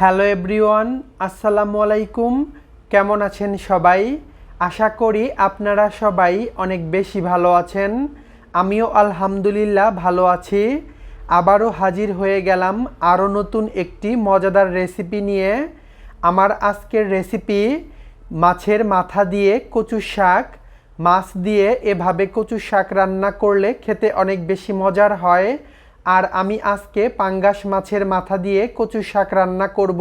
Hello everyone, আসসালামু আলাইকুম। কেমন আছেন সবাই? আশা করি আপনারা সবাই অনেক বেশি ভালো আছেন। আমিও আলহামদুলিল্লাহ ভালো আছি। আবারও হাজির হয়ে গেলাম আরও নতুন একটি মজাদার রেসিপি নিয়ে। আমার আজকের রেসিপি, মাছের মাথা দিয়ে কচু শাক। মাছ দিয়ে এভাবে কচু শাক রান্না করলে খেতে অনেক বেশি মজার হয়। আর আমি আজকে পাঙ্গাস মাছের মাথা দিয়ে কচু শাক রান্না করব।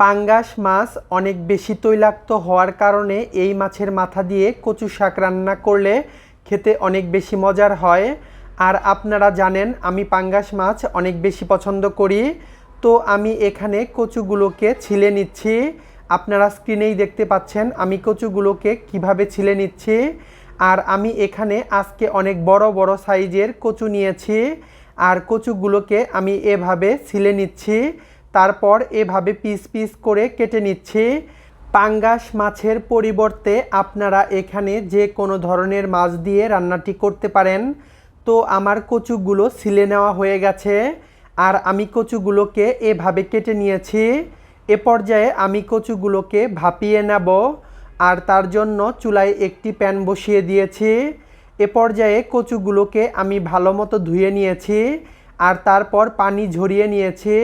পাঙ্গাস মাছ অনেক বেশি তৈলাক্ত হওয়ার কারণে এই মাছের মাথা দিয়ে কচু শাক রান্না করলে খেতে অনেক বেশি মজার হয়। আর আপনারা জানেন, আমি পাঙ্গাস মাছ অনেক বেশি পছন্দ করি। তো আমি এখানে কচুগুলোকে ছিলে নিচ্ছি। আপনারা স্ক্রিনেই দেখতে পাচ্ছেন আমি কচুগুলোকে কীভাবে ছিলে নিচ্ছি। আর আমি এখানে আজকে অনেক বড় বড় সাইজের কচু নিয়েছি। আর কচুগুলোকে আমি এভাবে ছিলে নিচ্ছি, তারপর এভাবে পিস পিস করে কেটে নিচ্ছি। পাঙ্গাস মাছের পরিবর্তে আপনারা এখানে যে কোনো ধরনের মাছ দিয়ে রান্নাটি করতে পারেন। তো আমার কচুগুলো ছিলে নেওয়া হয়ে গেছে আর আমি কচুগুলোকে এভাবে কেটে নিয়েছি। এ পর্যায়ে আমি কচুগুলোকে ভাপিয়ে নেব আর তার জন্য চুলায় একটি প্যান বসিয়ে দিয়েছি। এ পর্যায়ে কচুগুলোকে আমি ভালো মতো ধুয়ে নিয়েছি আর তারপর পানি ঝরিয়ে নিয়েছি।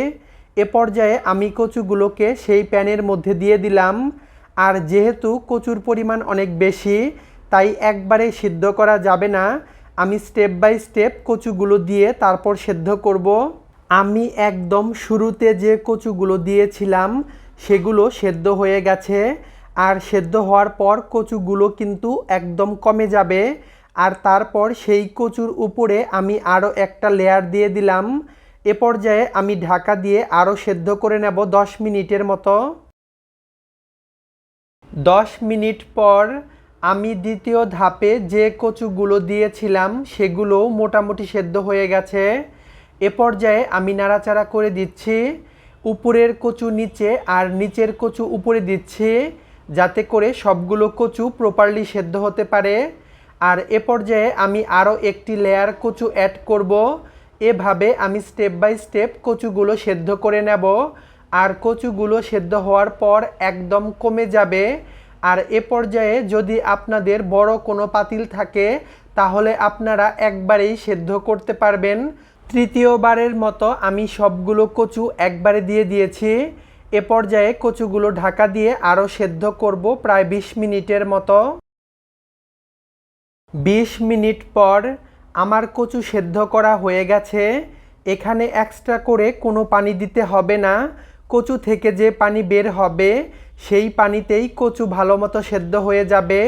এ পর্যায়ে আমি কচুগুলোকে সেই প্যানের মধ্যে দিয়ে দিলাম। আর যেহেতু কচুর পরিমাণ অনেক বেশি, তাই একবারে সিদ্ধ করা যাবে না। আমি স্টেপ বাই স্টেপ কচুগুলো দিয়ে তারপর সেদ্ধ করব। আমি একদম শুরুতে যে কচুগুলো দিয়েছিলাম, সেগুলো সেদ্ধ হয়ে গেছে। আর সেদ্ধ হওয়ার পর কচুগুলো কিন্তু একদম কমে যাবে। আর তারপর সেই কচুর উপরে আমি আরও একটা লেয়ার দিয়ে দিলাম। এ পর্যায়ে আমি ঢাকা দিয়ে আরও সেদ্ধ করে নেব দশ মিনিটের মতো। দশ মিনিট পর আমি দ্বিতীয় ধাপে যে কচুগুলো দিয়েছিলাম সেগুলো মোটামুটি সেদ্ধ হয়ে গেছে। এ পর্যায়ে আমি নাড়াচাড়া করে দিচ্ছি। উপরের কচু নিচে আর নিচের কচু উপরে দিচ্ছি, যাতে করে সবগুলো কচু প্রপারলি সেদ্ধ হতে পারে। আর এ পর্যায়ে আমি আরও একটি লেয়ার কচু অ্যাড করব। এভাবে আমি স্টেপ বাই স্টেপ কচুগুলো সেদ্ধ করে নেব। আর কচুগুলো সেদ্ধ হওয়ার পর একদম কমে যাবে। আর এ পর্যায়ে যদি আপনাদের বড় কোনো পাতিল থাকে, তাহলে আপনারা একবারেই সেদ্ধ করতে পারবেন। তৃতীয়বারের মতো আমি সবগুলো কচু একবারে দিয়ে দিয়েছি। এ পর্যায়ে কচুগুলো ঢাকা দিয়ে আরও সেদ্ধ করব প্রায় বিশ মিনিটের মতো। বিশ মিনিট পর আমার কচু সেদ্ধ করা হয়ে গেছে। এখানে এক্সট্রা করে কোনো পানি দিতে হবে না। কচু থেকে যে পানি বের হবে, সেই পানিতেই কচু ভালো মতো সেদ্ধ হয়ে যাবে।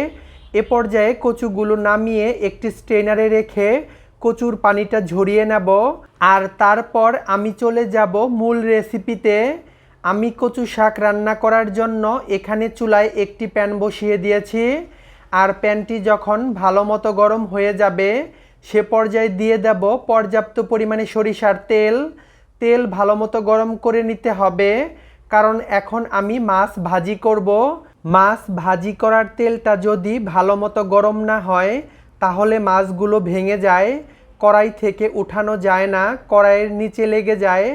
এ পর্যায়ে কচুগুলো নামিয়ে একটি স্ট্রেনারে রেখে কচুর পানিটা ঝরিয়ে নেব। আর তারপর আমি চলে যাব মূল রেসিপিতে আমি কচু শাক রান্না করার জন্য এখানে চুলায় একটি প্যান বসিয়ে দিয়েছি। আর প্যানটি যখন ভালো মতো গরম হয়ে যাবে, সে পর্যায়ে দিয়ে দেব পর্যাপ্ত পরিমাণে সরিষার তেল। তেল ভালো মতো গরম করে নিতে হবে, কারণ এখন আমি মাছ ভাজি করব। মাছ ভাজি করার তেলটা যদি ভালো মতো গরম না হয়, তাহলে মাছগুলো ভেঙে যায়, কড়াই থেকে উঠানো যায় না, কড়াইয়ের নিচে লেগে যায়।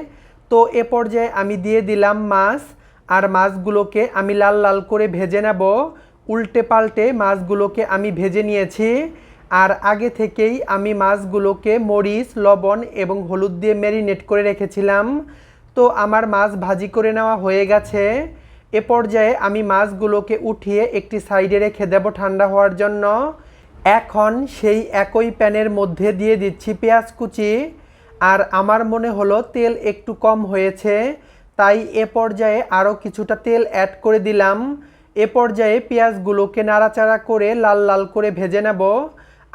তো এ পর্যায়ে আমি দিয়ে দিলাম মাছ, আর মাছগুলোকে আমি লাল লাল করে ভেজে নেব। উল্টে পাল্টে মাছগুলোকে আমি ভেজে নিয়েছি। আর আগে থেকেই আমি মাছগুলোকে মরিচ, লবণ এবং হলুদ দিয়ে ম্যারিনেট করে রেখেছিলাম। তো আমার মাছ ভাজি করে নেওয়া হয়ে গেছে। এ পর্যায়ে আমি মাছগুলোকে উঠিয়ে একটি সাইডে রেখে দেব ঠান্ডা হওয়ার জন্য। এখন সেই একই প্যানের মধ্যে দিয়ে দিচ্ছি পেঁয়াজ কুচি। আর আমার মনে হলো তেল একটু কম হয়েছে, তাই এ পর্যায়ে আরও কিছুটা তেল অ্যাড করে দিলাম। এ পর্যায়ে পেঁয়াজগুলোকে নাড়াচাড়া করে লাল লাল করে ভেজে নেব।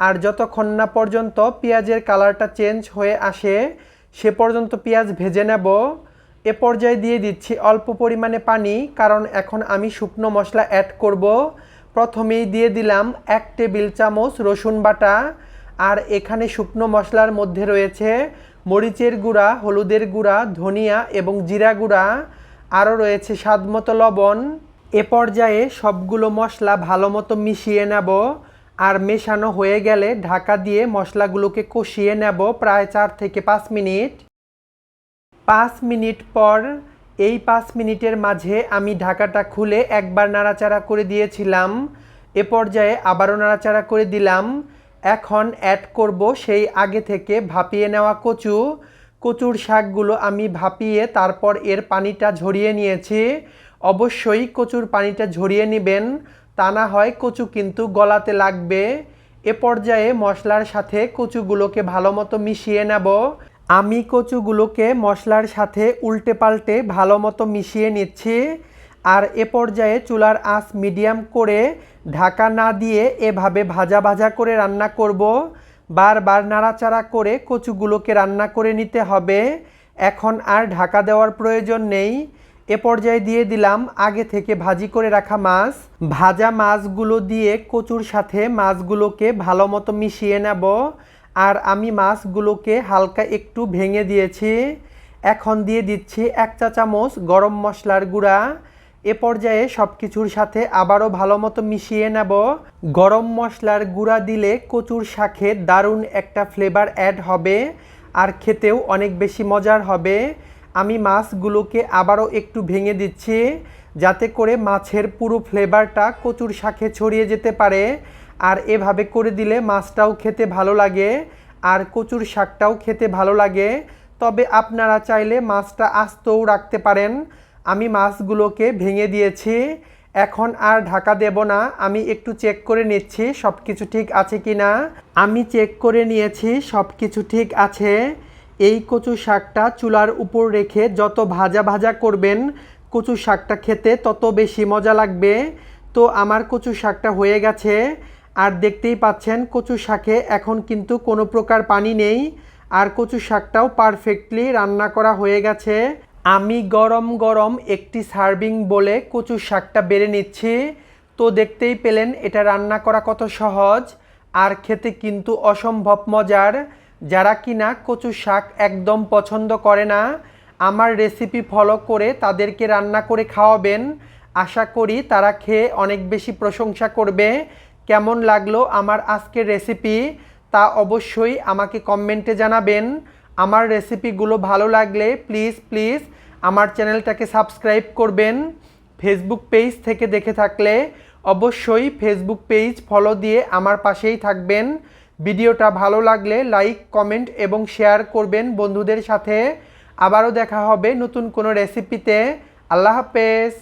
আর যতক্ষণ না পর্যন্ত পেঁয়াজের কালারটা চেঞ্জ হয়ে আসে, সে পর্যন্ত পেঁয়াজ ভেজে নেব। এ পর্যায়ে দিয়ে দিচ্ছি অল্প পরিমাণে পানি, কারণ এখন আমি শুকনো মশলা অ্যাড করব। প্রথমেই দিয়ে দিলাম এক টেবিল চামচ রসুন বাটা। আর এখানে শুকনো মশলার মধ্যে রয়েছে মরিচের গুঁড়া, হলুদের গুঁড়া, ধনিয়া এবং জিরা গুঁড়া। আরও রয়েছে স্বাদমতো লবণ। এ পর্যায়ে সবগুলো মশলা ভালো মতো মিশিয়ে নেব আর মেশানো হয়ে গেলে ঢাকা দিয়ে মশলাগুলোকে কষিয়ে নেব প্রায় চার থেকে পাঁচ মিনিট। পাঁচ মিনিট পর এই পাঁচ মিনিটের মাঝে আমি ঢাকাটা খুলে একবার নাড়াচাড়া করে দিয়েছিলাম। এ পর্যায়ে আবারও নাড়াচাড়া করে দিলাম। এখন অ্যাড করব সেই আগে থেকে ভাপিয়ে নেওয়া কচু। কচুর শাকগুলো আমি ভাপিয়ে তারপর এর পানিটা ঝরিয়ে নিয়েছি। অবশ্যই কচুর পানিটা ঝরিয়ে নেবেন। তা না হয় কচু কিন্তু গলাতে লাগবে। এ পর্যায়ে মশলার সাথে কচুগুলোকে ভালো মতো মিশিয়ে নেব। আমি কচুগুলোকে মশলার সাথে উল্টে পাল্টে ভালো মতো মিশিয়ে নিচ্ছি। আর এ পর্যায়ে চুলার আঁচ মিডিয়াম করে ঢাকা না দিয়ে এভাবে ভাজা ভাজা করে রান্না করব। বারবার নাড়াচাড়া করে কচুগুলোকে রান্না করে নিতে হবে। এখন আর ঢাকা দেওয়ার প্রয়োজন নেই। এ পর্যায়ে দিয়ে দিলাম আগে থেকে ভাজি করে রাখা মাছ। ভাজা মাছগুলো দিয়ে কচুর সাথে মাছগুলোকে ভালো মতো মিশিয়ে নেব। আর আমি মাছগুলোকে হালকা একটু ভেঙে দিয়েছি। এখন দিয়ে দিচ্ছি এক চা চামচ গরম মশলার গুঁড়া। এ পর্যায়ে সব কিছুর সাথে আবারও ভালো মতো মিশিয়ে নেব। গরম মশলার গুঁড়া দিলে কচুর শাকে দারুণ একটা ফ্লেভার অ্যাড হবে। আর খেতেও অনেক বেশি মজার হবে। আমি মাছগুলোকে আবারও একটু ভেঙে দিচ্ছি যাতে করে মাছের পুরো ফ্লেভারটা কচুর শাকে ছড়িয়ে যেতে পারে। আর এভাবে করে দিলে মাছটাও খেতে ভালো লাগে আর কচুর শাকটাও খেতে ভালো লাগে। তবে আপনারা চাইলে মাছটা আস্তও রাখতে পারেন। আমি মাছগুলোকে ভেঙে দিয়েছি। এখন আর ঢাকা দেব না। আমি একটু চেক করে নিচ্ছি সব কিছু ঠিক আছে কি না আমি চেক করে নিয়েছি সব কিছু ঠিক আছে। এই কচু শাকটা চুলার উপর রেখে যত ভাজা ভাজা করবেন কচু শাকটা খেতে তত বেশি মজা লাগবে। তো আমার কচু শাকটা হয়ে গেছে। আর দেখতেই পাচ্ছেন, কচু শাকে এখন কিন্তু কোনো প্রকার পানি নেই। আর কচু শাকটাও পারফেক্টলি রান্না করা হয়ে গেছে। আমি গরম গরম একটি সার্ভিং বলে কচু শাকটা বেড়ে নিচ্ছি। তো দেখতেই পেলেন, এটা রান্না করা কত সহজ। আর খেতে কিন্তু অসম্ভব মজার। যারা কিনা কচু শাক একদম পছন্দ করে না, আমার রেসিপি ফলো করে তাদেরকে রান্না করে খাওয়াবেন। আশা করি তারা খেয়ে অনেক বেশি প্রশংসা করবে। কেমন লাগল আমার আজকের রেসিপি তা অবশ্যই আমাকে কমেন্টে জানাবেন। আমার রেসিপিগুলো ভালো লাগলে প্লিজ প্লিজ আমার চ্যানেলটাকে সাবস্ক্রাইব করবেন। ফেসবুক পেজ থেকে দেখে থাকলে অবশ্যই ফেসবুক পেজ ফলো দিয়ে আমার পাশেই থাকবেন। ভিডিওটা ভালো লাগলে লাইক, কমেন্ট এবং শেয়ার করবেন বন্ধুদের সাথে। আবারও দেখা হবে নতুন কোনো রেসিপিতে। আল্লাহ হাফেজ।